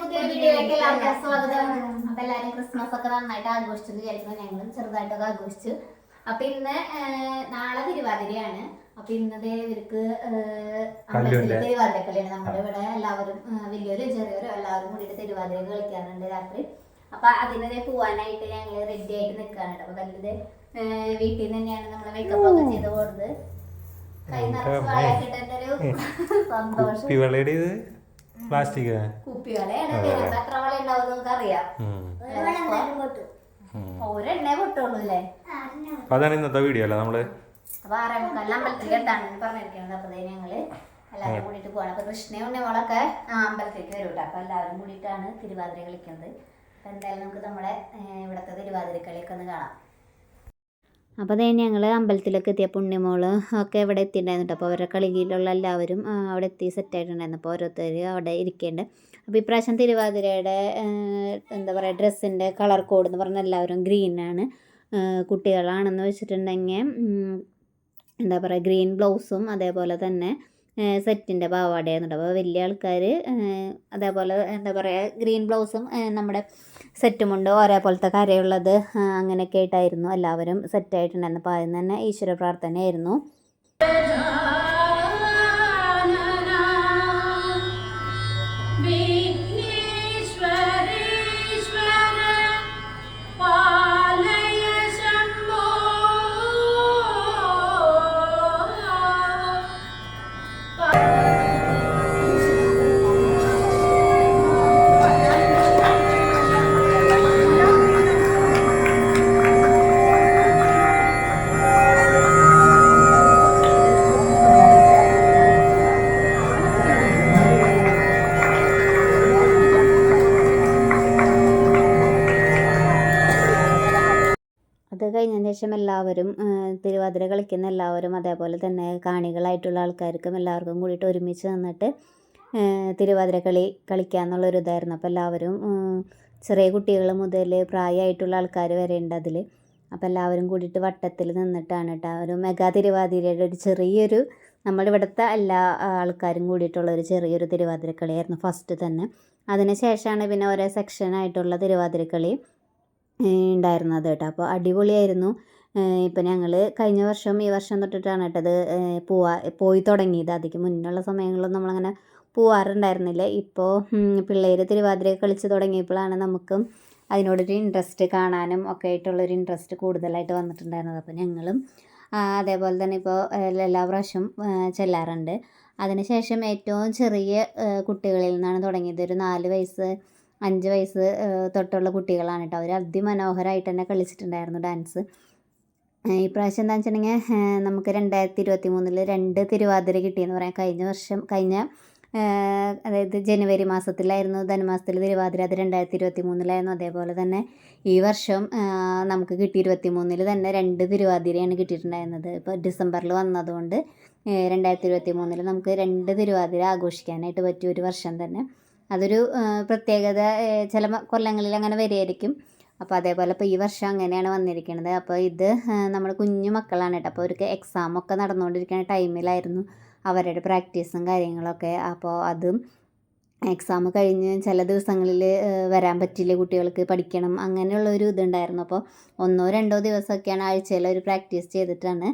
പുതിയ വീഡിയോയിലേക്ക് എല്ലാവർക്കും സ്വാഗതം. അപ്പൊ എല്ലാരും ക്രിസ്മസ് ഒക്കെ നന്നായിട്ട് ആഘോഷിച്ചു വിചാരിക്കുന്നു. ഞങ്ങളും ചെറുതായിട്ടൊക്കെ ആഘോഷിച്ചു. അപ്പൊ ഇന്ന് നാളെ തിരുവാതിരയാണ്. അപ്പൊ ഇന്നത് ഇവർക്ക്. തിരുവാതിരക്കളിയാണ് നമ്മുടെ ഇവിടെ എല്ലാവരും വലിയൊരു ചെറിയൊരു എല്ലാവരും കൂടിയിട്ട് തിരുവാതിര കളിക്കാറുണ്ട് രാത്രി. അപ്പൊ അതിനെ പോവാനായിട്ട് ഞങ്ങൾ റെഡി ആയിട്ട് നിൽക്കാറുണ്ട് അപ്പൊ കല്ലിത് വീട്ടിൽ നിന്ന് തന്നെയാണ് നമ്മൾ മേക്കപ്പ് ഒക്കെ ചെയ്ത് പോകുന്നത് കൈ നിറച്ച് വളയൊക്കെ ഇട്ടിട്ട് ഒരു സന്തോഷം. പ്ലാസ്റ്റിക്. അതാണ് ഇന്നത്തെ വീഡിയോ അല്ലേ നമ്മൾ? എല്ലാവരും കൂടിയിട്ട് പോകണം അപ്പൊ കൃഷ്ണയും ഉണ്ണിമോളൊക്കെ ആ അമ്പലത്തിലേക്ക് വരും കേട്ടോ. അപ്പൊ എല്ലാവരും കൂടിയിട്ടാണ് തിരുവാതിര കളിക്കുന്നത്. അപ്പൊ എന്തായാലും നമുക്ക് നമ്മുടെ ഇവിടുത്തെ തിരുവാതിര കളിയൊക്കെ ഒന്ന് കാണാം. അപ്പോൾ അതേ ഞങ്ങൾ അമ്പലത്തിലൊക്കെ എത്തിയ പുണ്യമോൾ ഒക്കെ ഇവിടെ എത്തിയിട്ടുണ്ടായിരുന്നു അപ്പോൾ അവരുടെ കളിയിലുള്ള എല്ലാവരും അവിടെ എത്തി സെറ്റായിട്ടുണ്ടായിരുന്നു അപ്പോൾ ഓരോരുത്തർ അവിടെ ഇരിക്കേണ്ട. അപ്പോൾ ഇപ്രാവശ്യം തിരുവാതിരയുടെ എന്താ പറയുക ഡ്രസ്സിന്റെ കളർ കോഡ് എന്ന് പറഞ്ഞാൽ എല്ലാവരും ഗ്രീനാണ് കുട്ടികളാണെന്ന് വെച്ചിട്ടുണ്ടെങ്കിൽ എന്താ പറയുക ഗ്രീൻ ബ്ലൗസും അതേപോലെ തന്നെ സെറ്റിന്റെ പാവാടയായിരുന്നു കേട്ടോ അപ്പോൾ വലിയ ആൾക്കാർ അതേപോലെ എന്താ പറയുക ഗ്രീൻ ബ്ലൗസും നമ്മുടെ സെറ്റുമുണ്ട് ഒരേപോലത്തെ കരയുള്ളത് അങ്ങനെയൊക്കെ ആയിട്ടായിരുന്നു. എല്ലാവരും സെറ്റായിട്ടുണ്ടായിരുന്നു. അപ്പോൾ ആദ്യം തന്നെ ഈശ്വര പ്രാർത്ഥനയായിരുന്നു. എല്ലാവരും തിരുവാതിര കളിക്കുന്ന എല്ലാവരും അതേപോലെ തന്നെ കാണികളായിട്ടുള്ള ആൾക്കാർക്കും എല്ലാവർക്കും കൂടിയിട്ട് ഒരുമിച്ച് നിന്നിട്ട് തിരുവാതിര കളി കളിക്കുക എന്നുള്ളൊരു ഇതായിരുന്നു. അപ്പോൾ എല്ലാവരും ചെറിയ കുട്ടികൾ മുതൽ പ്രായമായിട്ടുള്ള ആൾക്കാർ വരെ ഉണ്ട് അതിൽ അപ്പോൾ എല്ലാവരും കൂടിയിട്ട് വട്ടത്തിൽ നിന്നിട്ടാണ് കേട്ടോ. ഒരു മെഗാ തിരുവാതിരയുടെ ഒരു ചെറിയൊരു നമ്മളിവിടുത്തെ എല്ലാ ആൾക്കാരും കൂടിയിട്ടുള്ള ഒരു ചെറിയൊരു തിരുവാതിര കളിയായിരുന്നു ഫസ്റ്റ് തന്നെ. അതിന് ശേഷമാണ് പിന്നെ ഓരോ സെക്ഷനായിട്ടുള്ള തിരുവാതിര കളി ഉണ്ടായിരുന്നത് കേട്ടോ. അപ്പോൾ അടിപൊളിയായിരുന്നു. ഇപ്പം ഞങ്ങൾ കഴിഞ്ഞ വർഷം ഈ വർഷം തൊട്ടിട്ടാണ് കേട്ടത്. പോവാ പോയി തുടങ്ങിയത്. അതിക്ക് മുന്നുള്ള സമയങ്ങളിലൊന്നും നമ്മളങ്ങനെ പോവാറുണ്ടായിരുന്നില്ല. ഇപ്പോൾ പിള്ളേർ തിരുവാതിര കളിച്ച് തുടങ്ങിയപ്പോഴാണ് നമുക്കും അതിനോടൊരു ഇൻട്രസ്റ്റ് കാണാനും ഒക്കെ ആയിട്ടുള്ളൊരു ഇൻട്രസ്റ്റ് കൂടുതലായിട്ട് വന്നിട്ടുണ്ടായിരുന്നത്. അപ്പോൾ ഞങ്ങളും അതേപോലെ തന്നെ ഇപ്പോൾ എല്ലാ പ്രാവശ്യം ചെല്ലാറുണ്ട്. അതിനുശേഷം ഏറ്റവും ചെറിയ കുട്ടികളിൽ നിന്നാണ് തുടങ്ങിയത്. ഒരു നാല് വയസ്സ് അഞ്ച് വയസ്സ് തൊട്ടുള്ള കുട്ടികളാണ് കേട്ടോ. അവർ അതിമനോഹരമായിട്ട് തന്നെ കളിച്ചിട്ടുണ്ടായിരുന്നു ഡാൻസ്. ഇപ്രാവശ്യം എന്താ വെച്ചിട്ടുണ്ടെങ്കിൽ നമുക്ക് രണ്ടായിരത്തി ഇരുപത്തി മൂന്നിൽ രണ്ട് തിരുവാതിര കിട്ടിയെന്ന് പറയാം. കഴിഞ്ഞ വർഷം കഴിഞ്ഞ അതായത് ജനുവരി മാസത്തിലായിരുന്നു ധനുമാസത്തിൽ തിരുവാതിര. അത് രണ്ടായിരത്തി ഇരുപത്തി മൂന്നിലായിരുന്നു അതേപോലെ തന്നെ ഈ വർഷം നമുക്ക് കിട്ടി ഇരുപത്തി മൂന്നിൽ തന്നെ രണ്ട് തിരുവാതിരയാണ് കിട്ടിയിട്ടുണ്ടായിരുന്നത്. ഇപ്പോൾ ഡിസംബറിൽ വന്നതുകൊണ്ട് രണ്ടായിരത്തി ഇരുപത്തി മൂന്നിൽ നമുക്ക് രണ്ട് തിരുവാതിര ആഘോഷിക്കാനായിട്ട് പറ്റിയ ഒരു വർഷം തന്നെ. അതൊരു പ്രത്യേകത ചില കൊല്ലങ്ങളിൽ അങ്ങനെ വരികയായിരിക്കും. അപ്പോൾ അതേപോലെ ഇപ്പോൾ ഈ വർഷം അങ്ങനെയാണ് വന്നിരിക്കുന്നത് അപ്പോൾ ഇത് നമ്മൾ കുഞ്ഞു മക്കളാണ് കേട്ടോ. അപ്പോൾ അവർക്ക് എക്സാമൊക്കെ നടന്നുകൊണ്ടിരിക്കുന്ന ടൈമിലായിരുന്നു അവരുടെ പ്രാക്ടീസും കാര്യങ്ങളൊക്കെ. അപ്പോൾ അതും എക്സാം കഴിഞ്ഞ് ചില ദിവസങ്ങളിൽ വരാൻ പറ്റില്ല കുട്ടികൾക്ക് പഠിക്കണം അങ്ങനെയുള്ള ഒരു ഇതുണ്ടായിരുന്നു. അപ്പോൾ ഒന്നോ രണ്ടോ ദിവസമൊക്കെയാണ് ആഴ്ചയിൽ ഒരു പ്രാക്ടീസ് ചെയ്തിട്ടാണ്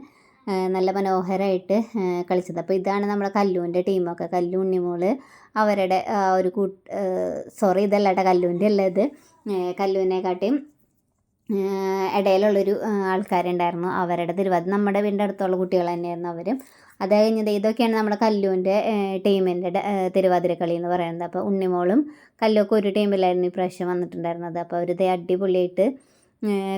നല്ല മനോഹരമായിട്ട് കളിച്ചത്. അപ്പോൾ ഇതാണ് നമ്മുടെ കല്ലൂന്റെ ടീമൊക്കെ കല്ലു ഉണ്ണിമോൾ അവരുടെ ഒരു കൂട്ട് സോറി ഇതല്ല കേട്ടോ കല്ലുവിന്റെ അല്ല ഇത്. ഏ, ഇടയിലുള്ളൊരു ആൾക്കാരുണ്ടായിരുന്നു അവരുടെ തിരുവാതി നമ്മുടെ വീടിന്റെ അടുത്തുള്ള കുട്ടികൾ തന്നെയായിരുന്നു അവരും. അത് കഴിഞ്ഞത് ഇതൊക്കെയാണ് നമ്മുടെ കല്ലൂന്റെ ടീമിന്റെ തിരുവാതിര കളി എന്ന് പറയുന്നത്. അപ്പോൾ ഉണ്ണിമോളും കല്ലുമൊക്കെ ഒരു ടീമിലായിരുന്നു ഈ പ്രാവശ്യം വന്നിട്ടുണ്ടായിരുന്നത്. അപ്പോൾ അവരിത് അടിപൊളിയായിട്ട്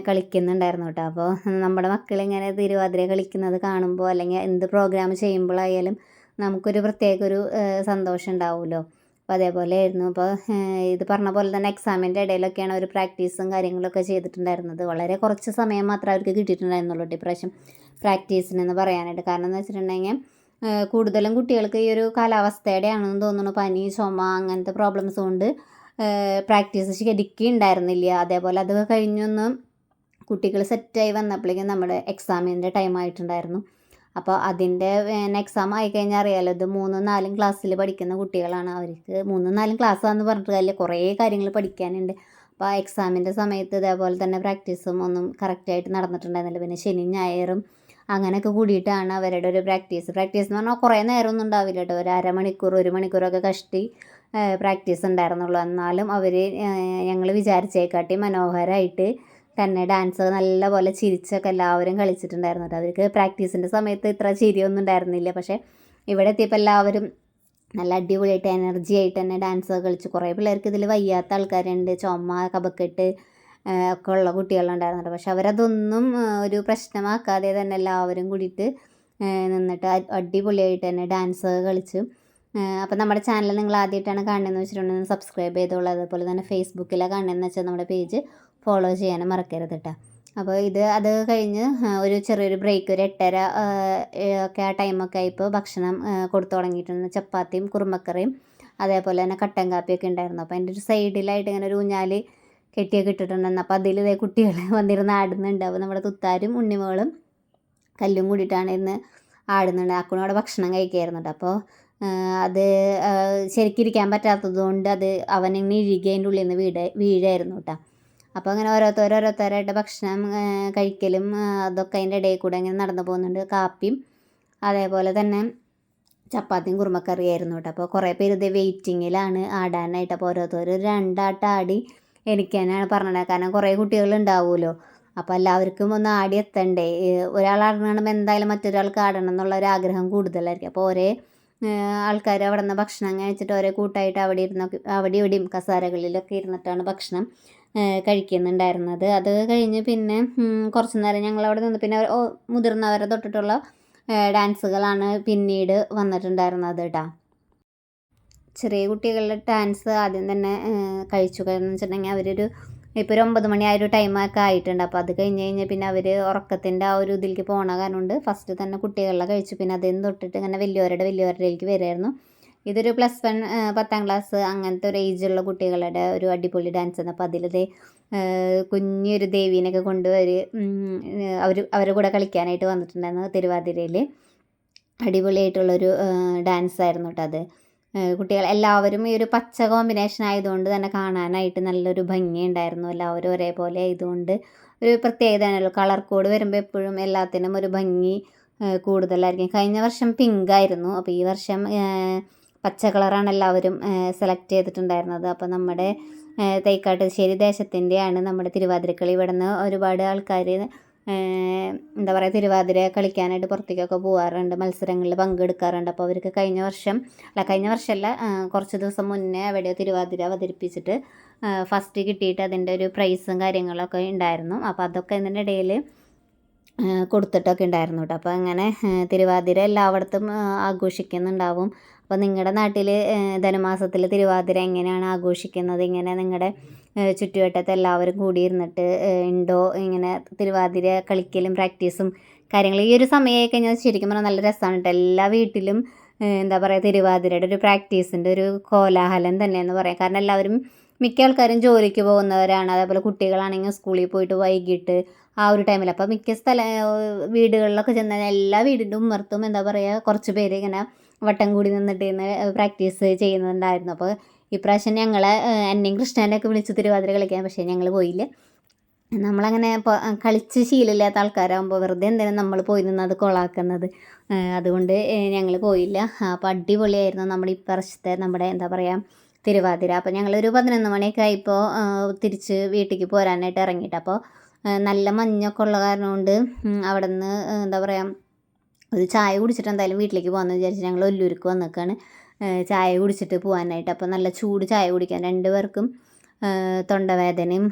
കളിക്കുന്നുണ്ടായിരുന്നു കേട്ടോ അപ്പോൾ നമ്മുടെ മക്കളിങ്ങനെ തിരുവാതിര കളിക്കുന്നത് കാണുമ്പോൾ അല്ലെങ്കിൽ എന്ത് പ്രോഗ്രാം ചെയ്യുമ്പോഴായാലും നമുക്കൊരു പ്രത്യേക ഒരു സന്തോഷം ഉണ്ടാവുമല്ലോ. അപ്പോൾ അതേപോലെ ആയിരുന്നു. അപ്പോൾ ഇത് പറഞ്ഞ പോലെ തന്നെ എക്സാമിന്റെ ഇടയിലൊക്കെയാണ് ഒരു പ്രാക്ടീസും കാര്യങ്ങളൊക്കെ ചെയ്തിട്ടുണ്ടായിരുന്നത്. വളരെ കുറച്ച് സമയം മാത്രമേ അവർക്ക് കിട്ടിയിട്ടുണ്ടായിരുന്നുള്ളൂ ഡിപ്രഷൻ പ്രാക്ടീസിനെന്ന് പറയാനായിട്ട്. കാരണം എന്ന് വെച്ചിട്ടുണ്ടെങ്കിൽ കൂടുതലും കുട്ടികൾക്ക് ഈ ഒരു കാലാവസ്ഥയുടെ ആണെന്ന് തോന്നുന്നു. പനി ചുമ അങ്ങനത്തെ പ്രോബ്ലംസ് കൊണ്ട് പ്രാക്ടീസ് ശരിക്കും ഉണ്ടായിരുന്നില്ല അതേപോലെ അത് കഴിഞ്ഞൊന്ന് കുട്ടികൾ സെറ്റായി വന്നപ്പോഴേക്കും നമ്മുടെ എക്സാമിന്റെ ടൈം ആയിട്ടുണ്ടായിരുന്നു. അപ്പോൾ അതിന്റെ എക്സാം ആയി കഴിഞ്ഞാൽ അറിയാലോ ഇത് മൂന്നും നാലും ക്ലാസ്സിൽ പഠിക്കുന്ന കുട്ടികളാണ് അവർക്ക്. മൂന്നും നാലും ക്ലാസ്സാന്ന് പറഞ്ഞിട്ട് കാര്യമില്ല കുറേ കാര്യങ്ങൾ പഠിക്കാനുണ്ട്. അപ്പോൾ ആ എക്സാമിന്റെ സമയത്ത് ഇതേപോലെ തന്നെ പ്രാക്ടീസും ഒന്നും കറക്റ്റായിട്ട് നടന്നിട്ടുണ്ടായിരുന്നില്ല. പിന്നെ ശനി ഞായറും അങ്ങനെയൊക്കെ കൂടിയിട്ടാണ് അവരുടെ ഒരു പ്രാക്ടീസ്. പ്രാക്ടീസ് എന്ന് പറഞ്ഞാൽ കുറേ നേരമൊന്നും ഉണ്ടാവില്ല കേട്ടോ ഒരു അരമണിക്കൂർ ഒരു മണിക്കൂറൊക്കെ കഷ്ടി പ്രാക്ടീസ് ഉണ്ടായിരുന്നുള്ളൂ. എന്നാലും അവർ ഞങ്ങൾ വിചാരിച്ചേക്കാട്ടി മനോഹരമായിട്ട് തന്നെ ഡാൻസ് നല്ലപോലെ ചിരിച്ചൊക്കെ എല്ലാവരും കളിച്ചിട്ടുണ്ടായിരുന്നു കേട്ടോ. അവർക്ക് പ്രാക്ടീസിന്റെ സമയത്ത് ഇത്ര ചിരിയൊന്നും ഉണ്ടായിരുന്നില്ല. പക്ഷേ ഇവിടെ എത്തിയപ്പോൾ എല്ലാവരും നല്ല അടിപൊളിയായിട്ട് എനർജി ആയിട്ട് തന്നെ ഡാൻസ് കളിച്ചു. കുറേ പിള്ളേർക്ക് ഇതിൽ വയ്യാത്ത ആൾക്കാരുണ്ട്. ചുമ കപക്കെട്ട് ആ, ഒക്കെ ഉള്ള കുട്ടികളുണ്ടായിരുന്നു കേട്ടോ. പക്ഷെ അവരതൊന്നും ഒരു പ്രശ്നമാക്കാതെ തന്നെ എല്ലാവരും കൂടിയിട്ട് നിന്നിട്ട് അടിപൊളിയായിട്ട് തന്നെ ഡാൻസ് കളിച്ചു. അപ്പോൾ നമ്മുടെ ചാനൽ നിങ്ങൾ ആദ്യമായിട്ടാണ് കാണുന്നതെന്ന് വെച്ചിട്ടുണ്ടെങ്കിൽ സബ്സ്ക്രൈബ് ചെയ്തോളൂ. അതുപോലെ തന്നെ ഫേസ്ബുക്കിലാണ് കാണുന്നതെന്ന് വെച്ചാൽ നമ്മുടെ പേജ് ഫോളോ ചെയ്യാനും മറക്കരുത് കേട്ടോ അപ്പോൾ ഇത് അത് കഴിഞ്ഞ് ഒരു ചെറിയൊരു ബ്രേക്ക് ഒരു എട്ടര ഒക്കെ ആ ടൈമൊക്കെ ആയിപ്പോൾ ഭക്ഷണം കൊടുത്തു തുടങ്ങിയിട്ടുണ്ട്. ചപ്പാത്തിയും കുറുമക്കറിയും അതേപോലെ തന്നെ കട്ടൻ കാപ്പിയൊക്കെ ഉണ്ടായിരുന്നു. അപ്പോൾ അതിന്റെ ഒരു സൈഡിലായിട്ട് ഇങ്ങനെ ഒരു ഊഞ്ഞാൽ കെട്ടിയൊക്കെ ഇട്ടിട്ടുണ്ടായിരുന്നു അപ്പോൾ അതിൽ ഇതേ കുട്ടികൾ വന്നിരുന്ന് ആടുന്നുണ്ട്. അപ്പോൾ നമ്മുടെ തുത്താരും ഉണ്ണിമകളും കല്ലും കൂടിയിട്ടാണ് ഇന്ന് ആടുന്നുണ്ട്. അക്കുണോടെ ഭക്ഷണം കഴിക്കുകയായിരുന്നു കേട്ടോ അപ്പോൾ അത് ശരിക്കിരിക്കാൻ പറ്റാത്തത് കൊണ്ട് അത് അവനിങ്ങനെ ഇഴുകി അതിന്റെ ഉള്ളിൽ നിന്ന് വീട് വീഴായിരുന്നു കേട്ടോ അപ്പോൾ അങ്ങനെ ഓരോരുത്തർ ഓരോരുത്തരായിട്ട് ഭക്ഷണം കഴിക്കലും അതൊക്കെ അതിന്റെ ഇടയിൽ കൂടെ ഇങ്ങനെ നടന്നു പോകുന്നുണ്ട്. കാപ്പിയും അതേപോലെ തന്നെ ചപ്പാത്തിയും കുറുമക്കറിയായിരുന്നു കേട്ടോ അപ്പോൾ കുറേ പേര് ഇത് വെയിറ്റിങ്ങിലാണ് ആടാനായിട്ട്. അപ്പോൾ ഓരോരുത്തർ രണ്ടാട്ടം ആടി എനിക്ക് തന്നെയാണ് പറഞ്ഞത്. കാരണം കുറേ കുട്ടികൾ ഉണ്ടാവുമല്ലോ. അപ്പോൾ എല്ലാവർക്കും ഒന്ന് ആടി എത്തണ്ടേ? ഒരാൾ ആടണം എന്തായാലും മറ്റൊരാൾക്ക് ആടണം എന്നുള്ള ഒരു ആഗ്രഹം കൂടുതലായിരിക്കും. അപ്പോൾ ഒരേ ആൾക്കാർ അവിടെ നിന്ന് ഭക്ഷണം കഴിച്ചിട്ട് ഓരോ കൂട്ടായിട്ട് അവിടെ ഇരുന്നൊക്കെ അവിടെ ഇവിടെയും കസാരകളിലൊക്കെ ഇരുന്നിട്ടാണ് ഭക്ഷണം കഴിക്കുന്നുണ്ടായിരുന്നത്. അത് കഴിഞ്ഞ് പിന്നെ കുറച്ച് നേരം ഞങ്ങൾ അവിടെ നിന്ന് പിന്നെ മുതിർന്നവരെ തൊട്ടിട്ടുള്ള ഡാൻസുകളാണ് പിന്നീട് വന്നിട്ടുണ്ടായിരുന്നത് കേട്ടോ ചെറിയ കുട്ടികളുടെ ഡാൻസ് ആദ്യം തന്നെ കഴിച്ചു കാരണം വെച്ചിട്ടുണ്ടെങ്കിൽ അവരൊരു ഇപ്പോൾ ഒരു ഒമ്പത് മണി ആ ഒരു ടൈമൊക്കെ ആയിട്ടുണ്ട്. അപ്പോൾ അത് കഴിഞ്ഞ് കഴിഞ്ഞാൽ പിന്നെ അവർ ഉറക്കത്തിന്റെ ആ ഒരു ഇതിലേക്ക് പോകണ കാരണം കൊണ്ട് ഫസ്റ്റ് തന്നെ കുട്ടികളെ കഴിച്ചു. പിന്നെ അതിൽ നിന്ന് തൊട്ടിട്ട് ഇങ്ങനെ വലിയവരുടെ വലിയവരുടെയിലേക്ക് വരുമായിരുന്നു ഇതൊരു പ്ലസ് വൺ പത്താം ക്ലാസ് അങ്ങനത്തെ ഒരു ഏജുള്ള കുട്ടികളുടെ ഒരു അടിപൊളി ഡാൻസ് ആണ്. അപ്പോൾ അതിലത് കുഞ്ഞൊരു ദേവീനൊക്കെ കൊണ്ടുവര് അവർ അവരുടെ കൂടെ കളിക്കാനായിട്ട് വന്നിട്ടുണ്ടായിരുന്നു തിരുവാതിരയിൽ അടിപൊളിയായിട്ടുള്ളൊരു ഡാൻസ് ആയിരുന്നു കേട്ടോ അത്. കുട്ടികൾ എല്ലാവരും ഈ ഒരു പച്ച കോമ്പിനേഷൻ ആയതുകൊണ്ട് തന്നെ കാണാനായിട്ട് നല്ലൊരു ഭംഗിയുണ്ടായിരുന്നു. എല്ലാവരും ഒരേപോലെ ആയതുകൊണ്ട് ഒരു പ്രത്യേകതയാണല്ലോ കളർ കോഡ് വരുമ്പോൾ എപ്പോഴും എല്ലാത്തിനും ഒരു ഭംഗി കൂടുതലായിരിക്കും. കഴിഞ്ഞ വർഷം പിങ്ക് ആയിരുന്നു. അപ്പോൾ ഈ വർഷം പച്ച കളറാണ് എല്ലാവരും സെലക്ട് ചെയ്തിട്ടുണ്ടായിരുന്നത്. അപ്പോൾ നമ്മുടെ തൈക്കാട്ടുശ്ശേരി ദേശത്തിന്റെയാണ് നമ്മുടെ തിരുവാതിരക്കളി. ഇവിടെ നിന്ന് ഒരുപാട് ആൾക്കാർ എന്താ പറയുക തിരുവാതിര കളിക്കാനായിട്ട് പുറത്തേക്കൊക്കെ പോകാറുണ്ട് മത്സരങ്ങളിൽ പങ്കെടുക്കാറുണ്ട്. അപ്പോൾ അവർക്ക് കഴിഞ്ഞ വർഷം അല്ല കഴിഞ്ഞ വർഷമല്ല കുറച്ച് ദിവസം മുന്നേ എവിടെയോ തിരുവാതിര അവതരിപ്പിച്ചിട്ട് ഫസ്റ്റ് കിട്ടിയിട്ട് അതിന്റെ ഒരു പ്രൈസും കാര്യങ്ങളൊക്കെ ഉണ്ടായിരുന്നു. അപ്പോൾ അതൊക്കെ ഇതിന്റെ ഇടയിൽ കൊടുത്തിട്ടൊക്കെ ഉണ്ടായിരുന്നു കേട്ടോ. അപ്പോൾ അങ്ങനെ തിരുവാതിര എല്ലായിടത്തും ആഘോഷിക്കുന്നുണ്ടാവും. അപ്പോൾ നിങ്ങളുടെ നാട്ടിൽ ധനുമാസത്തിൽ തിരുവാതിര എങ്ങനെയാണ് ആഘോഷിക്കുന്നത്? ഇങ്ങനെ നിങ്ങളുടെ ചുറ്റുവട്ടത്ത് എല്ലാവരും കൂടിയിരുന്നിട്ട് ഉണ്ടോ? ഇങ്ങനെ തിരുവാതിര കളിക്കലും പ്രാക്ടീസും കാര്യങ്ങൾ ഈ ഒരു സമയമായി കഴിഞ്ഞാൽ ശരിക്കും പറഞ്ഞാൽ നല്ല രസമാണ് കേട്ടോ എല്ലാ വീട്ടിലും എന്താ പറയുക തിരുവാതിരയുടെ ഒരു പ്രാക്ടീസിന്റെ ഒരു കോലാഹലം തന്നെയെന്ന് പറയാം. കാരണം എല്ലാവരും മിക്ക ആൾക്കാരും ജോലിക്ക് പോകുന്നവരാണ്. അതേപോലെ കുട്ടികളാണെങ്കിൽ സ്കൂളിൽ പോയിട്ട് വൈകിട്ട് ആ ഒരു ടൈമിൽ അപ്പോൾ മിക്ക സ്ഥല വീടുകളിലൊക്കെ ചെന്നാൽ എല്ലാ വീടിന്റെ ഉമ്മർത്തും എന്താ പറയുക കുറച്ച് പേര് ഇങ്ങനെ വട്ടം കൂടി നിന്നിട്ട് പ്രാക്ടീസ് ചെയ്യുന്നുണ്ടായിരുന്നു. അപ്പോൾ ഇപ്രാവശ്യം ഞങ്ങളെ എന്നെയും കൃഷ്ണനെയൊക്കെ വിളിച്ച് തിരുവാതിര കളിക്കാൻ പക്ഷേ ഞങ്ങൾ പോയില്ല. നമ്മളങ്ങനെ ഇപ്പോൾ കളിച്ച് ശീലമില്ലാത്ത ആൾക്കാരാകുമ്പോൾ വെറുതെ എന്തിനാണ് നമ്മൾ പോയി നിന്ന് അത് കൊളാക്കുന്നത്. അതുകൊണ്ട് ഞങ്ങൾ പോയില്ല. അപ്പോൾ അടിപൊളിയായിരുന്നു നമ്മുടെ ഇപ്രാവശ്യത്തെ നമ്മുടെ എന്താ പറയുക തിരുവാതിര. അപ്പോൾ ഞങ്ങളൊരു പതിനൊന്ന് മണിയൊക്കെ ആയപ്പോൾ തിരിച്ച് വീട്ടിലേക്ക് പോരാനായിട്ട് ഇറങ്ങിയിട്ട് അപ്പോൾ നല്ല മഞ്ഞൊക്കെ ഉള്ള കാരണം കൊണ്ട് അവിടെ നിന്ന് എന്താ പറയുക ഒരു ചായ കുടിച്ചിട്ട് എന്തായാലും വീട്ടിലേക്ക് പോകാമെന്ന് വിചാരിച്ച് ഞങ്ങൾ ഒല്ലൂർക്ക് വന്നേക്കാണ്. ചായ കുടിച്ചിട്ട് പോകാനായിട്ട്. അപ്പോൾ നല്ല ചൂട് ചായ കുടിക്കാൻ രണ്ട് പേർക്കും തൊണ്ടവേദനയും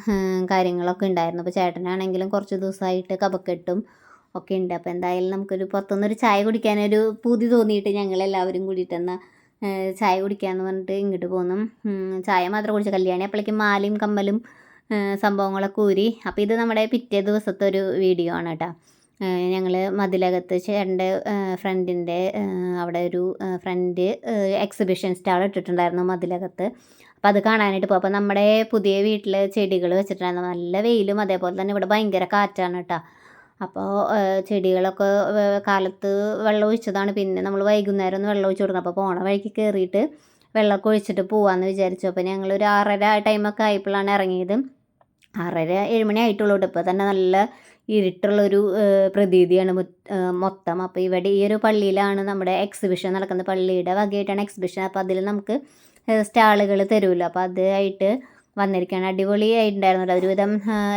കാര്യങ്ങളൊക്കെ ഉണ്ടായിരുന്നു. അപ്പോൾ ചേട്ടനാണെങ്കിലും കുറച്ച് ദിവസമായിട്ട് കപക്കെട്ടും ഒക്കെ ഉണ്ട്. അപ്പോൾ എന്തായാലും നമുക്കൊരു പുറത്തുനിന്നൊരു ചായ കുടിക്കാനൊരു പൂതി തോന്നിയിട്ട് ഞങ്ങൾ എല്ലാവരും കൂടിയിട്ട് എന്നാൽ ചായ കുടിക്കാമെന്ന് പറഞ്ഞിട്ട് ഇങ്ങോട്ട് പോന്നു. ചായ മാത്രം കുടിച്ച കല്യാണി. അപ്പോഴേക്കും മാലയും കമ്മലും സംഭവങ്ങളൊക്കെ ഊരി. അപ്പോൾ ഇത് നമ്മുടെ പിറ്റേ ദിവസത്തെ ഒരു വീഡിയോ ആണ് കേട്ടോ. ഞങ്ങൾ മതിലകത്ത് ചേട്ടന്റെ ഫ്രണ്ടിന്റെ അവിടെ ഒരു ഫ്രണ്ട് എക്സിബിഷൻ സ്റ്റാൾ ഇട്ടിട്ടുണ്ടായിരുന്നു മതിലകത്ത്. അപ്പോൾ അത് കാണാനായിട്ട് പോകും അപ്പോൾ നമ്മുടെ പുതിയ വീട്ടിൽ ചെടികൾ വെച്ചിട്ടുണ്ടായിരുന്നു. നല്ല വെയിലും അതേപോലെ തന്നെ ഇവിടെ ഭയങ്കര കാറ്റാണ് കേട്ടോ. അപ്പോൾ ചെടികളൊക്കെ കാലത്ത് വെള്ളം ഒഴിച്ചതാണ്. പിന്നെ നമ്മൾ വൈകുന്നേരം ഒന്ന് വെള്ളം ഒഴിച്ച് കൊടുക്കണം. അപ്പോൾ പോണ വഴിക്ക് കയറിയിട്ട് വെള്ളമൊക്കെ ഒഴിച്ചിട്ട് പോവാമെന്ന് വിചാരിച്ചു. അപ്പോൾ ഒരു ആറര ടൈമൊക്കെ ആയപ്പോഴാണ് ഇറങ്ങിയത്. ആറര ഏഴ് മണി ആയിട്ടുള്ളൂ ഇപ്പോൾ തന്നെ നല്ല ഇരുട്ടുള്ളൊരു പ്രതീതിയാണ് മൊത്തം. അപ്പോൾ ഇവിടെ ഈ ഒരു പള്ളിയിലാണ് നമ്മുടെ എക്സിബിഷൻ നടക്കുന്നത്. പള്ളിയുടെ വകയായിട്ടാണ് എക്സിബിഷൻ അപ്പോൾ അതിൽ നമുക്ക് സ്റ്റാളുകൾ തരുമല്ലോ അപ്പോൾ അതായിട്ട് വന്നിരിക്കുകയാണ് കേട്ടോ. ഒരുവിധം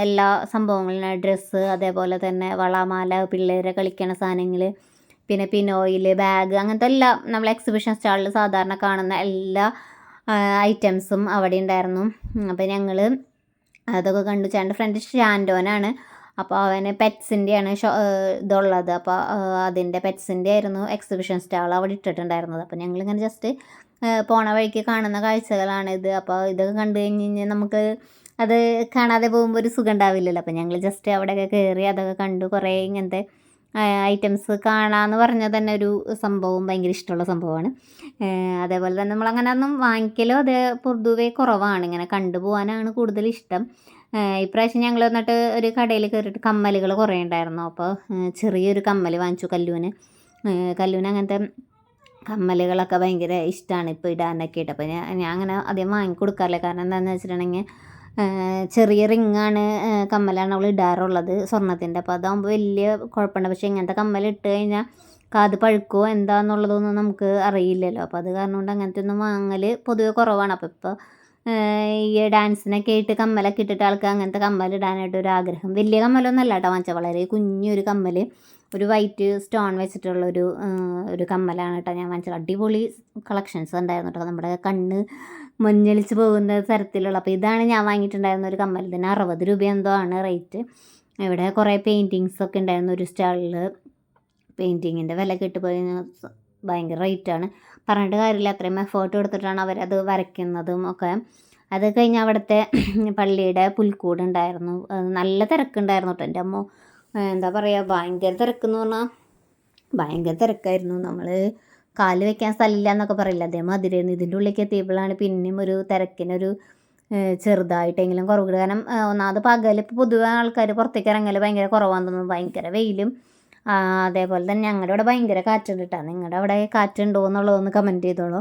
എല്ലാ സംഭവങ്ങളും ഡ്രസ്സ് അതേപോലെ തന്നെ വളമാല പിള്ളേരെ കളിക്കണ സാധനങ്ങൾ പിന്നെ പിനോയിൽ ബാഗ് അങ്ങനത്തെ എല്ലാം നമ്മൾ എക്സിബിഷൻ സ്റ്റാളിൽ സാധാരണ കാണുന്ന എല്ലാ ഐറ്റംസും അവിടെ ഉണ്ടായിരുന്നു. അപ്പോൾ ഞങ്ങൾ അതൊക്കെ കണ്ടു. ചേട്ടന്റെ ഫ്രണ്ട് ഷാൻഡോനാണ്. അപ്പോൾ അവന് പെറ്റ്സിന്റെയാണ് ഷോ ഇതുള്ളത്. അപ്പോൾ അതിന്റെ പെറ്റ്സിന്റെ ആയിരുന്നു എക്സിബിഷൻ സ്റ്റാൾ അവിടെ ഇട്ടിട്ടുണ്ടായിരുന്നത്. അപ്പോൾ ഞങ്ങളിങ്ങനെ ജസ്റ്റ് പോണ വഴിക്ക് കാണുന്ന കാഴ്ചകളാണിത് അപ്പോൾ ഇതൊക്കെ കണ്ടു കഴിഞ്ഞ് കഴിഞ്ഞാൽ നമുക്ക് അത് കാണാതെ പോകുമ്പോൾ ഒരു സുഖം ഉണ്ടാവില്ലല്ലോ അപ്പോൾ ഞങ്ങൾ ജസ്റ്റ് അവിടെയൊക്കെ കയറി അതൊക്കെ കണ്ടു. കുറേ ഇങ്ങനത്തെ ഐറ്റംസ് കാണാമെന്ന് പറഞ്ഞാൽ തന്നെ ഒരു സംഭവം ഭയങ്കര ഇഷ്ടമുള്ള സംഭവമാണ്. അതേപോലെ തന്നെ നമ്മളങ്ങനെ ഒന്നും വാങ്ങിക്കലോ അത് പൊതുവേ കുറവാണ്. ഇങ്ങനെ കണ്ടുപോകാനാണ് കൂടുതൽ ഇഷ്ടം. ഇപ്രാവശ്യം ഞങ്ങൾ വന്നിട്ട് ഒരു കടയിൽ കയറിയിട്ട് കമ്മലുകൾ കുറേ ഉണ്ടായിരുന്നു. അപ്പോൾ ചെറിയൊരു കമ്മൽ വാങ്ങിച്ചു കല്ലൂന്. കല്ലൂന് അങ്ങനത്തെ കമ്മലുകളൊക്കെ ഭയങ്കര ഇഷ്ടമാണ് ഇപ്പോൾ ഇടാനൊക്കെ ആയിട്ട്. അപ്പോൾ ഞാൻ ഞാൻ അങ്ങനെ അധികം വാങ്ങിക്കൊടുക്കാറില്ല കാരണം എന്താണെന്ന് വെച്ചിട്ടുണ്ടെങ്കിൽ ചെറിയ റിങ്ങാണ് കമ്മലാണ് അവൾ ഇടാറുള്ളത് സ്വർണത്തിന്റെ അപ്പോൾ അതാകുമ്പോൾ വലിയ കുഴപ്പമുണ്ട്. പക്ഷേ ഇങ്ങനത്തെ കമ്മൽ ഇട്ട് കഴിഞ്ഞാൽ കാത് പഴുക്കോ എന്താണെന്നുള്ളതൊന്നും നമുക്ക് അറിയില്ലല്ലോ. അപ്പോൾ അത് കാരണം കൊണ്ട് അങ്ങനത്തെ ഒന്നും വാങ്ങൽ പൊതുവെ കുറവാണ്. അപ്പോൾ ഇപ്പോൾ ഈ ഡാൻസിനൊക്കെ ആയിട്ട് കമ്മലൊക്കെ ഇട്ടിട്ട് ആൾക്ക് അങ്ങനത്തെ കമ്മൽ ഇടാനായിട്ട് ഒരു ആഗ്രഹം. വലിയ കമ്മലൊന്നുമല്ല കേട്ടോ മച്ച. വളരെ കുഞ്ഞൊരു കമ്മൽ ഒരു വൈറ്റ് സ്റ്റോൺ വെച്ചിട്ടുള്ള ഒരു ഒരു കമ്മലാണ് കേട്ടോ ഞാൻ വാങ്ങിച്ചത്. അടിപൊളി കളക്ഷൻസ് ഉണ്ടായിരുന്നു കേട്ടോ. നമ്മുടെ കണ്ണ് മഞ്ഞളിച്ച് പോകുന്ന തരത്തിലുള്ള. അപ്പോൾ ഇതാണ് ഞാൻ വാങ്ങിയിട്ടുണ്ടായിരുന്ന ഒരു കമ്മൽ. ഇതിന് അറുപത് രൂപ എന്തോ ആണ് റേറ്റ് ഇവിടെ കുറേ പെയിന്റിങ്സ് ഒക്കെ ഉണ്ടായിരുന്നു. ഒരു സ്റ്റാളിൽ പെയിന്റിങ്ങിന്റെ വില കിട്ടിപ്പോയി ഭയങ്കര റേറ്റാണ് പറഞ്ഞിട്ട് കാര്യമില്ല. അത്രയും എഫേർട്ട് എടുത്തിട്ടാണ് അവരത് വരയ്ക്കുന്നതും ഒക്കെ. അത് കഴിഞ്ഞ് അവിടുത്തെ പള്ളിയുടെ പുൽക്കൂട് ഉണ്ടായിരുന്നു. നല്ല തിരക്കുണ്ടായിരുന്നു കേട്ടോ. എന്റെ അമ്മ എന്താ പറയുക ഭയങ്കര തിരക്കെന്ന് പറഞ്ഞാൽ ഭയങ്കര തിരക്കായിരുന്നു. നമ്മൾ കാൽ വെക്കാൻ സ്ഥലമില്ല എന്നൊക്കെ പറയില്ല? അതേമാതിരിയായിരുന്നു ഇതിന്റെ ഉള്ളിലേക്ക് എത്തിയപ്പോഴാണ് പിന്നെയും ഒരു തിരക്കിനൊരു ചെറുതായിട്ടെങ്കിലും കുറവ് കാരണം ഒന്നാമത് പകൽ ഇപ്പോൾ പൊതുവെ ആൾക്കാർ പുറത്തേക്ക് ഇറങ്ങൽ ഭയങ്കര കുറവാണെന്ന് തോന്നുന്നു. ഭയങ്കര വെയിലും അതേപോലെ തന്നെ ഞങ്ങളുടെ ഇവിടെ ഭയങ്കര കാറ്റുണ്ട് കേട്ടോ. നിങ്ങളുടെ അവിടെ കാറ്റുണ്ടോ എന്നുള്ളതൊന്ന് കമന്റ് ചെയ്തോളൂ.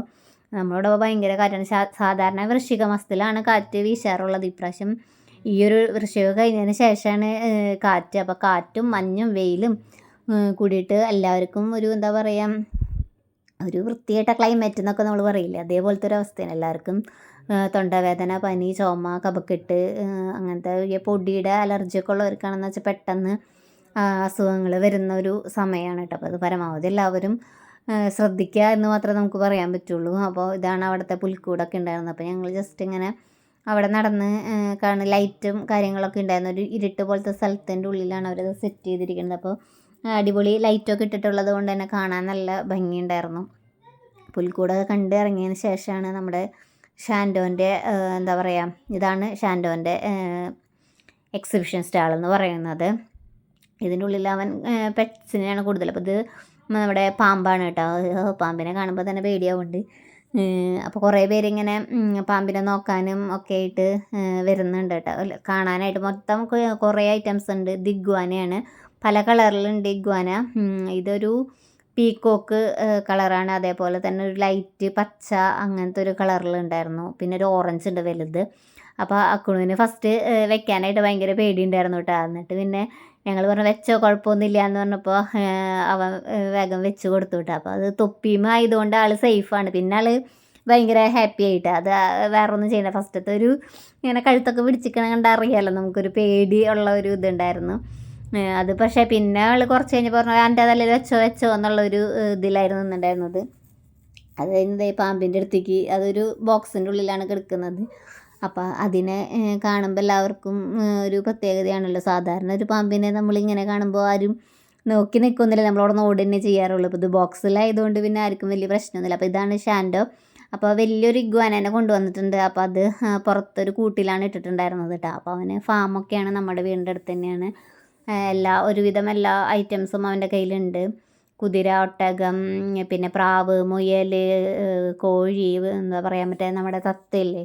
നമ്മളിവിടെ ഭയങ്കര കാറ്റാണ്. സാധാരണ വൃശ്ചിക മാസത്തിലാണ് കാറ്റ് വീശാറുള്ളത്. ഇപ്രാവശ്യം ഈ ഒരു വൃശ്ചിക കഴിഞ്ഞതിന് ശേഷമാണ് കാറ്റ്. അപ്പോൾ കാറ്റും മഞ്ഞും വെയിലും കൂടിയിട്ട് എല്ലാവർക്കും ഒരു എന്താ പറയുക ഒരു വൃത്തിയായിട്ട് ക്ലൈമറ്റ് എന്നൊക്കെ നമ്മൾ പറയില്ല? അതേപോലത്തെ ഒരു അവസ്ഥയാണ്. എല്ലാവർക്കും തൊണ്ടവേദന പനി ചുമ കപക്കെട്ട് അങ്ങനത്തെ പൊടിയുടെ അലർജിയൊക്കെ ഉള്ളവർക്കാണെന്ന് വെച്ചാൽ പെട്ടെന്ന് അസുഖങ്ങൾ വരുന്ന ഒരു സമയമാണ് കേട്ടോ. അപ്പോൾ അത് പരമാവധി എല്ലാവരും ശ്രദ്ധിക്കുക എന്ന് മാത്രമേ നമുക്ക് പറയാൻ പറ്റുള്ളൂ. അപ്പോൾ ഇതാണ് അവിടുത്തെ പുൽക്കൂടൊക്കെ ഉണ്ടായിരുന്നത്. അപ്പോൾ ഞങ്ങൾ ജസ്റ്റ് ഇങ്ങനെ അവിടെ നടന്ന് കാണുന്ന ലൈറ്റും കാര്യങ്ങളൊക്കെ ഉണ്ടായിരുന്നു. ഒരു ഇരുട്ട് പോലത്തെ സ്ഥലത്തിന്റെ ഉള്ളിലാണ് അവരത് സെറ്റ് ചെയ്തിരിക്കുന്നത്. അപ്പോൾ അടിപൊളി ലൈറ്റൊക്കെ ഇട്ടിട്ടുള്ളത് കൊണ്ട് തന്നെ കാണാൻ നല്ല ഭംഗിയുണ്ടായിരുന്നു. പുൽക്കൂടൊക്കെ കണ്ട് ഇറങ്ങിയതിന് ശേഷമാണ് നമ്മുടെ ഷാൻഡോന്റെ എന്താ പറയുക ഇതാണ് ഷാൻഡോന്റെ എക്സിബിഷൻ സ്റ്റാൾ എന്ന് പറയുന്നത്. ഇതിന്റെ ഉള്ളിൽ അവൻ പെറ്റ്സിനെയാണ് കൂടുതൽ. അപ്പോൾ ഇത് നമ്മുടെ പാമ്പാണ് കേട്ടോ. പാമ്പിനെ കാണുമ്പോൾ തന്നെ പേടിയാവുന്നുണ്ട്. അപ്പോൾ കുറേ പേരിങ്ങനെ പാമ്പിനെ നോക്കാനും ഒക്കെ ആയിട്ട് വരുന്നുണ്ട് കേട്ടോ. കാണാനായിട്ട് മൊത്തം കുറേ ഐറ്റംസ് ഉണ്ട്. ദിഗ്വാനയാണ് പല കളറിലുണ്ട് ഇഗ്വാന. ഇതൊരു പീക്കോക്ക് കളറാണ്. അതേപോലെ തന്നെ ഒരു ലൈറ്റ് പച്ച അങ്ങനത്തെ ഒരു കളറിലുണ്ടായിരുന്നു പിന്നെ ഒരു ഓറഞ്ച് ഉണ്ട് വലുത്. അപ്പോൾ അക്കുണുവിന് ഫസ്റ്റ് വെക്കാനായിട്ട് ഭയങ്കര പേടിയുണ്ടായിരുന്നു കേട്ടോ. എന്നിട്ട് പിന്നെ ഞങ്ങൾ പറഞ്ഞു വെച്ചോ കുഴപ്പമൊന്നുമില്ല എന്ന് പറഞ്ഞപ്പോൾ അവൻ വേഗം വെച്ച് കൊടുത്തു വിട്ടു അപ്പോൾ അത് തൊപ്പിയും ആയതുകൊണ്ട് ആൾ സേഫാണ്. പിന്നെ ആൾ ഭയങ്കര ഹാപ്പി ആയിട്ട്. അത് വേറെ ഒന്നും ചെയ്യണ്ട ഫസ്റ്റത്തെ ഒരു ഇങ്ങനെ കഴുത്തൊക്കെ പിടിച്ചിക്കണ കണ്ട അറിയാമല്ലോ നമുക്കൊരു പേടി ഉള്ള ഒരു ഇതുണ്ടായിരുന്നു. അത് പക്ഷേ പിന്നെ ആൾ കുറച്ച് കഴിഞ്ഞ് പറഞ്ഞു എന്റെ തലയിൽ വെച്ചോ വെച്ചോ എന്നുള്ളൊരു ഇതിലായിരുന്നു നിന്നുണ്ടായിരുന്നത് അത് എന്താ പാമ്പിന്റെ അടുത്തേക്ക് അതൊരു ബോക്സിന്റെ ഉള്ളിലാണ് കിടക്കുന്നത്. അപ്പോൾ അതിനെ കാണുമ്പോൾ എല്ലാവർക്കും ഒരു പ്രത്യേകതയാണല്ലോ. സാധാരണ ഒരു പാമ്പിനെ നമ്മളിങ്ങനെ കാണുമ്പോൾ ആരും നോക്കി നിൽക്കുന്നില്ല. നമ്മളവിടെ ഓടി തന്നെ ചെയ്യാറുള്ളൂ. അപ്പോൾ ഇത് ബോക്സിലായതുകൊണ്ട് പിന്നെ ആർക്കും വലിയ പ്രശ്നമൊന്നുമില്ല. അപ്പോൾ ഇതാണ് ഷാൻഡോ. അപ്പോൾ വലിയൊരു ഇഗ്വാനനെ കൊണ്ടുവന്നിട്ടുണ്ട്. അപ്പോൾ അത് പുറത്തൊരു കൂട്ടിലാണ് ഇട്ടിട്ടുണ്ടായിരുന്നത് കേട്ടോ അപ്പോൾ അവന് ഫാമൊക്കെയാണ് നമ്മുടെ വീടിന്റെ അടുത്ത് തന്നെയാണ് എല്ലാ ഒരുവിധം എല്ലാ ഐറ്റംസും അവന്റെ കയ്യിലുണ്ട്. കുതിര ഒട്ടകം പിന്നെ പ്രാവ് മുയൽ കോഴി എന്താ പറയാൻ പറ്റുക നമ്മുടെ തത്തയില്ലേ.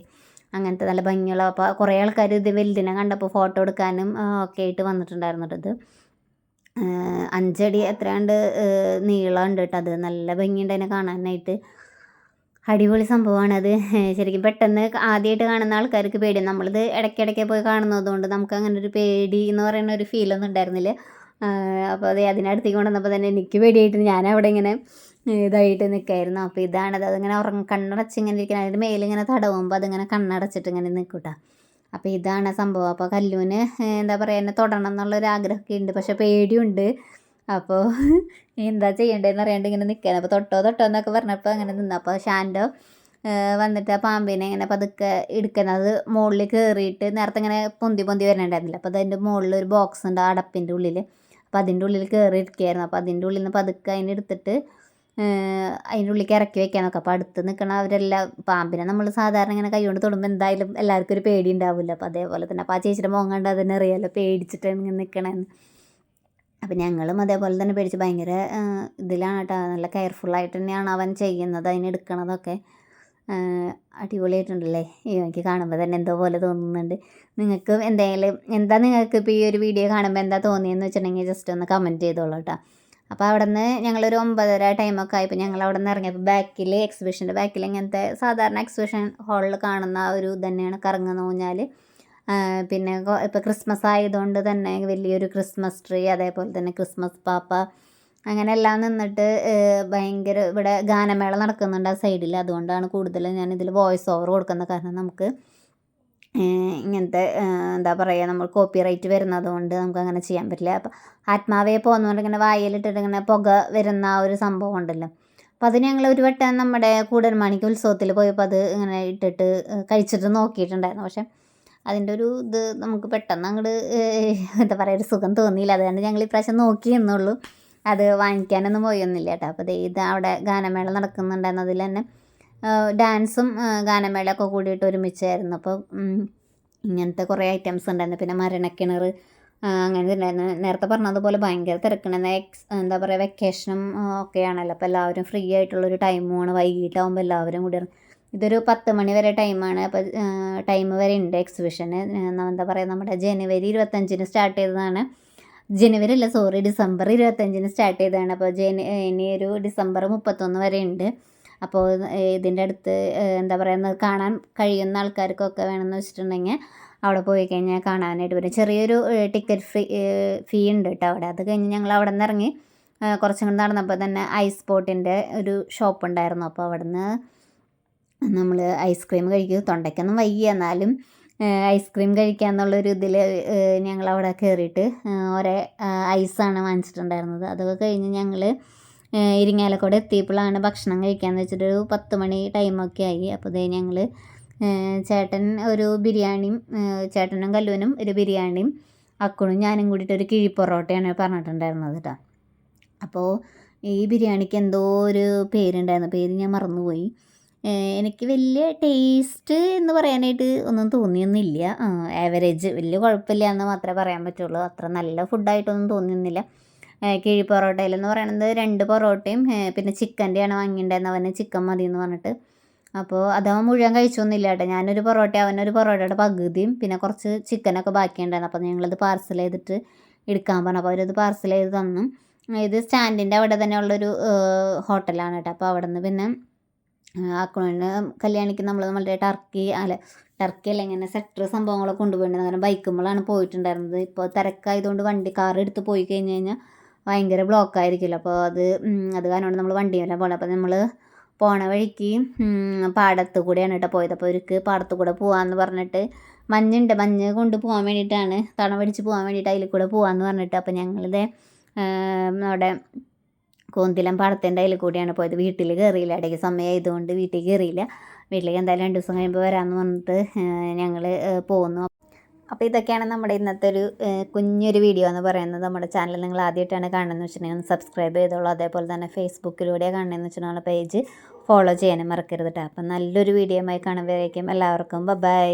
അങ്ങനത്തെ നല്ല ഭംഗിയുള്ള അപ്പോൾ കുറേ ആൾക്കാർ ഇത് വലുതിനെ കണ്ടപ്പോൾ ഫോട്ടോ എടുക്കാനും ഒക്കെ ആയിട്ട് വന്നിട്ടുണ്ടായിരുന്നിട്ടത് ഇത്. അഞ്ചടി എത്രയാണ്ട് നീളം നീളമുണ്ട് കേട്ടോ അത്. നല്ല ഭംഗിയുണ്ട് അതിനെ കാണാനായിട്ട്. അടിപൊളി സംഭവമാണ് അത്. ശരിക്കും പെട്ടെന്ന് ആദ്യമായിട്ട് കാണുന്ന ആൾക്കാർക്ക് പേടി നമ്മളിത് ഇടയ്ക്കിടയ്ക്ക് പോയി കാണുന്നതുകൊണ്ട് നമുക്ക് അങ്ങനെ ഒരു പേടി എന്ന് പറയുന്ന ഒരു ഫീലൊന്നും ഉണ്ടായിരുന്നില്ല. അപ്പോൾ അത് അതിനടുത്തേക്ക് കൊണ്ടുവന്നപ്പോൾ തന്നെ എനിക്ക് പേടിയായിട്ട് ഞാൻ അവിടെ ഇങ്ങനെ ഇതായിട്ട് നിൽക്കായിരുന്നു അപ്പോൾ ഇതാണത്. അതിങ്ങനെ ഉറങ്ങ കണ്ണടച്ച് ഇങ്ങനെ ഇരിക്കണം അതിന്റെ മേലിങ്ങനെ തടവുമ്പോൾ അതിങ്ങനെ കണ്ണടച്ചിട്ട് ഇങ്ങനെ നിൽക്കൂട്ടാ അപ്പോൾ ഇതാണ് സംഭവം. അപ്പോൾ കല്ലൂന് എന്താ പറയുക എന്നെ തൊടണം എന്നുള്ളൊരു ആഗ്രഹമൊക്കെ ഉണ്ട് പക്ഷെ പേടിയുണ്ട്. അപ്പോൾ എന്താ ചെയ്യേണ്ടതെന്ന് അറിയാണ്ട് ഇങ്ങനെ നിൽക്കാൻ അപ്പോൾ തൊട്ടോ തൊട്ടോ എന്നൊക്കെ പറഞ്ഞപ്പോൾ അങ്ങനെ നിന്നു. അപ്പോൾ ഷാൻഡോ വന്നിട്ട് ആ പാമ്പിനെ ഇങ്ങനെ പതുക്കെ എടുക്കുന്നത് മുകളിൽ കയറിയിട്ട് നേരത്തെ ഇങ്ങനെ പൊന്തി പൊന്തി വരണുണ്ടായിരുന്നില്ല അപ്പോൾ അതിന്റെ മുകളിൽ ഒരു ബോക്സ് ഉണ്ട് അടപ്പിന്റെ ഉള്ളിൽ അപ്പോൾ അതിന്റെ ഉള്ളിൽ കയറി ഇരിക്കുകയായിരുന്നു അപ്പോൾ അതിന്റെ ഉള്ളിൽ നിന്ന് പതുക്കെ അതിനെ എടുത്തിട്ട് അതിന്റെ ഉള്ളിലേക്ക് ഇറക്കി വെക്കാനൊക്കെ. നോക്കാം അപ്പോൾ അടുത്ത് നിൽക്കണ അവരെല്ലാം പാമ്പിനെ നമ്മൾ സാധാരണ ഇങ്ങനെ കൈകൊണ്ട് തൊടുമ്പോൾ എന്തായാലും എല്ലാവർക്കും ഒരു പേടി ഉണ്ടാവില്ല അപ്പോൾ അതേപോലെ തന്നെ അപ്പോൾ ആ ചേച്ചിയുടെ മുഖം കണ്ട് അതിനെ അറിയാമല്ലോ പേടിച്ചിട്ട് ഇങ്ങനെ നിൽക്കണമെന്ന് അപ്പം ഞങ്ങളും അതേപോലെ തന്നെ പേടിച്ച് ഭയങ്കര ഇതിലാണ് കേട്ടോ നല്ല കെയർഫുള്ളായിട്ട് തന്നെയാണ് അവൻ ചെയ്യുന്നത് അതിനെടുക്കണതൊക്കെ അടിപൊളിയായിട്ടുണ്ടല്ലേ? എനിക്ക് കാണുമ്പോൾ തന്നെ എന്തോ പോലെ തോന്നുന്നുണ്ട്. നിങ്ങൾക്ക് എന്തായാലും എന്താ നിങ്ങൾക്ക് ഇപ്പോൾ ഈ ഒരു വീഡിയോ കാണുമ്പോൾ എന്താ തോന്നിയെന്ന് വെച്ചിട്ടുണ്ടെങ്കിൽ ജസ്റ്റ് ഒന്ന് കമന്റ് ചെയ്തോളൂ കേട്ടോ അപ്പോൾ അവിടെ നിന്ന് ഞങ്ങളൊരു ഒമ്പതര ടൈമൊക്കെ ആയപ്പോൾ ഞങ്ങൾ അവിടെ നിന്ന് ഇറങ്ങിയപ്പോൾ ബാക്കിൽ എക്സിബിഷന്റെ ബാക്കിൽ ഇങ്ങനത്തെ സാധാരണ എക്സിബിഷൻ ഹാളിൽ കാണുന്ന ഒരു തന്നെയാണ്. കറങ്ങുന്ന ഊഞ്ഞാൽ പിന്നെ ഇപ്പോൾ ക്രിസ്മസ് ആയതുകൊണ്ട് തന്നെ വലിയൊരു ക്രിസ്മസ് ട്രീ അതേപോലെ തന്നെ ക്രിസ്മസ് പാപ്പ അങ്ങനെ എല്ലാം നിന്നിട്ട് ഭയങ്കര ഇവിടെ ഗാനമേള നടക്കുന്നുണ്ട് ആ സൈഡിൽ അതുകൊണ്ടാണ് കൂടുതലും ഞാൻ ഇതിൽ വോയിസ് ഓവർ കൊടുക്കുന്നത്. കാരണം നമുക്ക് ഇങ്ങനത്തെ എന്താ പറയുക നമ്മൾ കോപ്പി റൈറ്റ് വരുന്നത് കൊണ്ട് നമുക്ക് അങ്ങനെ ചെയ്യാൻ പറ്റില്ല. അപ്പം ആത്മാവേ പോകുന്നതുകൊണ്ട് ഇങ്ങനെ വായിലിട്ടിട്ട് ഇങ്ങനെ പുക വരുന്ന ആ ഒരു സംഭവം ഉണ്ടല്ലോ. അപ്പോൾ അത് ഞങ്ങൾ ഒരു വട്ടം നമ്മുടെ കൂടൽമാണിക്ക് ഉത്സവത്തിൽ പോയപ്പോൾ അത് ഇങ്ങനെ ഇട്ടിട്ട് കഴിച്ചിട്ട് നോക്കിയിട്ടുണ്ടായിരുന്നു. പക്ഷേ അതിന്റെ ഒരു ഇത് നമുക്ക് പെട്ടെന്ന് അങ്ങോട്ട് എന്താ പറയുക ഒരു സുഖം തോന്നിയില്ല. അതുകൊണ്ട് ഞങ്ങൾ ഇപ്രാവശ്യം നോക്കി എന്നുള്ളൂ അത് വാങ്ങിക്കാനൊന്നും പോയൊന്നുമില്ല കേട്ടോ. അപ്പോൾ ഇത് അവിടെ ഗാനമേള നടക്കുന്നുണ്ടായിരുന്നു അതിൽ തന്നെ ഡാൻസും ഗാനമേളയൊക്കെ കൂടിയിട്ട് ഒരുമിച്ചായിരുന്നു. അപ്പോൾ ഇങ്ങനത്തെ കുറേ ഐറ്റംസ് ഉണ്ടായിരുന്നു. പിന്നെ മരണക്കിണർ അങ്ങനെ ഉണ്ടായിരുന്നു നേരത്തെ പറഞ്ഞതുപോലെ ഭയങ്കര തിരക്കണെന്ന് എക്സ് എന്താ പറയുക വെക്കേഷനും ഒക്കെയാണല്ലോ. അപ്പോൾ എല്ലാവരും ഫ്രീ ആയിട്ടുള്ളൊരു ടൈമുമാണ് വൈകിട്ടാകുമ്പോൾ എല്ലാവരും കൂടി ഇതൊരു പത്ത് മണി വരെ ടൈമാണ് അപ്പോൾ ടൈം വരെ ഉണ്ട് എക്സിബിഷന് എന്താ പറയുക നമ്മുടെ ജനുവരി ഇരുപത്തഞ്ചിന് സ്റ്റാർട്ട് ചെയ്തതാണ്. ജനുവരി അല്ല സോറി ഡിസംബർ ഇരുപത്തഞ്ചിന് സ്റ്റാർട്ട് ചെയ്തതാണ്. അപ്പോൾ ജന ഇനി ഒരു ഡിസംബർ മുപ്പത്തൊന്ന് വരെ ഉണ്ട് അപ്പോൾ ഇതിന്റെ അടുത്ത് എന്താ പറയുക കാണാൻ കഴിയുന്ന ആൾക്കാർക്കൊക്കെ വേണമെന്ന് വെച്ചിട്ടുണ്ടെങ്കിൽ അവിടെ പോയി കഴിഞ്ഞാൽ കാണാനായിട്ട് വരും ചെറിയൊരു ടിക്കറ്റ് ഫ്രീ ഫീ ഉണ്ട് കേട്ടോ അവിടെ. അത് കഴിഞ്ഞ് ഞങ്ങൾ അവിടെ നിന്ന് ഇറങ്ങി കുറച്ചും കൂടി നടന്നപ്പോൾ തന്നെ ഐസ് ബോട്ടിന്റെ ഒരു ഷോപ്പ് ഉണ്ടായിരുന്നു. അപ്പോൾ അവിടെ നിന്ന് നമ്മൾ ഐസ്ക്രീം കഴിക്കും. തൊണ്ടയ്ക്കൊന്നും വയ്യ. എന്നാലും ഐസ്ക്രീം കഴിക്കുക എന്നുള്ളൊരു ഇതിൽ ഞങ്ങൾ അവിടെ കയറിയിട്ട് ഒരേ ഐസാണ് വാങ്ങിച്ചിട്ടുണ്ടായിരുന്നത്. അതൊക്കെ കഴിഞ്ഞ് ഞങ്ങൾ ഇരിങ്ങാലക്കുട എത്തിയപ്പോഴാണ് ഭക്ഷണം കഴിക്കാമെന്ന് വെച്ചിട്ട് ഒരു പത്ത് മണി ടൈമൊക്കെ ആയി. അപ്പോൾ ദേ ഞങ്ങൾ ചേട്ടൻ ഒരു ബിരിയാണിയും ചേട്ടനും കല്ലുവിനും ഒരു ബിരിയാണിയും അക്കുണും ഞാനും കൂടിയിട്ട് ഒരു കിഴി പൊറോട്ടയാണ് പറഞ്ഞിട്ടുണ്ടായിരുന്നത് കേട്ടോ അപ്പോൾ ഈ ബിരിയാണിക്ക് എന്തോ ഒരു പേരുണ്ടായിരുന്നു. പേര് ഞാൻ മറന്നുപോയി. എനിക്ക് വലിയ ടേസ്റ്റ് എന്ന് പറയാനായിട്ട് ഒന്നും തോന്നിയൊന്നുമില്ല. ആവറേജ് വലിയ കുഴപ്പമില്ല എന്ന് മാത്രമേ പറയാൻ പറ്റുള്ളൂ. അത്ര നല്ല ഫുഡായിട്ടൊന്നും തോന്നിയൊന്നുമില്ല. കിഴി പൊറോട്ടയിൽ എന്ന് പറയുന്നത് രണ്ട് പൊറോട്ടയും പിന്നെ ചിക്കന്റെയാണ് വാങ്ങിയിട്ടുണ്ടായിരുന്നത്. അവന് ചിക്കൻ മതി എന്ന് പറഞ്ഞിട്ട്. അപ്പോൾ അതവൻ മുഴുവൻ കഴിച്ചൊന്നുമില്ല കേട്ടോ. ഞാനൊരു പൊറോട്ട അവനൊരു പൊറോട്ടയുടെ പകുതിയും പിന്നെ കുറച്ച് ചിക്കനൊക്കെ ബാക്കിയുണ്ടായിരുന്നു. അപ്പോൾ ഞങ്ങളത് പാർസൽ ചെയ്തിട്ട് എടുക്കാൻ പറഞ്ഞു. അപ്പോൾ അവരത് പാർസൽ ചെയ്ത് തന്നു. ഇത് സ്റ്റാൻഡിന്റെ അവിടെ തന്നെ ഉള്ളൊരു ഹോട്ടലാണ് കേട്ടോ. അപ്പോൾ അവിടെ നിന്ന് പിന്നെ അക്കൗണ്ടിന് കല്യാണിക്ക് നമ്മൾ നമ്മളുടെ ടർക്കി അല്ല ടർക്കി അല്ല ഇങ്ങനെ സെക്ടർ സംഭവങ്ങളൊക്കെ കൊണ്ടുപോയിട്ടുണ്ട് അങ്ങനെ ബൈക്കുമ്പോഴാണ് പോയിട്ടുണ്ടായിരുന്നത്. ഇപ്പോൾ തിരക്കായതുകൊണ്ട് വണ്ടി കാർ എടുത്ത് പോയി കഴിഞ്ഞ് കഴിഞ്ഞാൽ ഭയങ്കര ബ്ലോക്ക് ആയിരിക്കില്ല അപ്പോൾ അത് അത് കാരണം നമ്മൾ വണ്ടിയിലാണ് പോകണം അപ്പോൾ നമ്മൾ പോണ വഴിക്ക് പാടത്ത് കൂടെയാണ് കേട്ടോ പോയത്. അപ്പോൾ അവർക്ക് പാടത്ത് കൂടെ പോകാമെന്ന് പറഞ്ഞിട്ട് മഞ്ഞുണ്ട്. മഞ്ഞ് കൊണ്ട് പോകാൻ വേണ്ടിയിട്ടാണ് തണ പിടിച്ച് പോകാൻ വേണ്ടിയിട്ട് അതിൽ കൂടെ പോകാമെന്ന് പറഞ്ഞിട്ട് അപ്പോൾ ഞങ്ങളിത് അവിടെ കോന്തിലം പാടത്തിന്റെ അതിൽ കൂടെയാണ് പോയത്. വീട്ടിൽ കയറിയില്ല ഇടയ്ക്ക് സമയമായതുകൊണ്ട് വീട്ടിൽ കയറിയില്ല വീട്ടിലേക്ക് എന്തായാലും രണ്ട് ദിവസം കഴിയുമ്പോൾ വരാമെന്ന് പറഞ്ഞിട്ട് ഞങ്ങൾ പോന്നു. അപ്പോൾ ഇതൊക്കെയാണ് നമ്മുടെ ഇന്നത്തെ ഒരു കുഞ്ഞൊരു വീഡിയോ എന്ന് പറയുന്നത്. നമ്മുടെ ചാനൽ നിങ്ങൾ ആദ്യമായിട്ടാണ് കാണുന്നതെന്ന് വെച്ചിട്ടുണ്ടെങ്കിൽ സബ്സ്ക്രൈബ് ചെയ്തോളൂ. അതേപോലെ തന്നെ ഫേസ്ബുക്കിലൂടെ കാണുന്നതെന്ന് വെച്ചിട്ടുണ്ടെങ്കിൽ പേജ് ഫോളോ ചെയ്യാനും മറക്കരുത് കേട്ടോ അപ്പം നല്ലൊരു വീഡിയോ ആയി കാണുമ്പോഴേക്കും എല്ലാവർക്കും ബൈ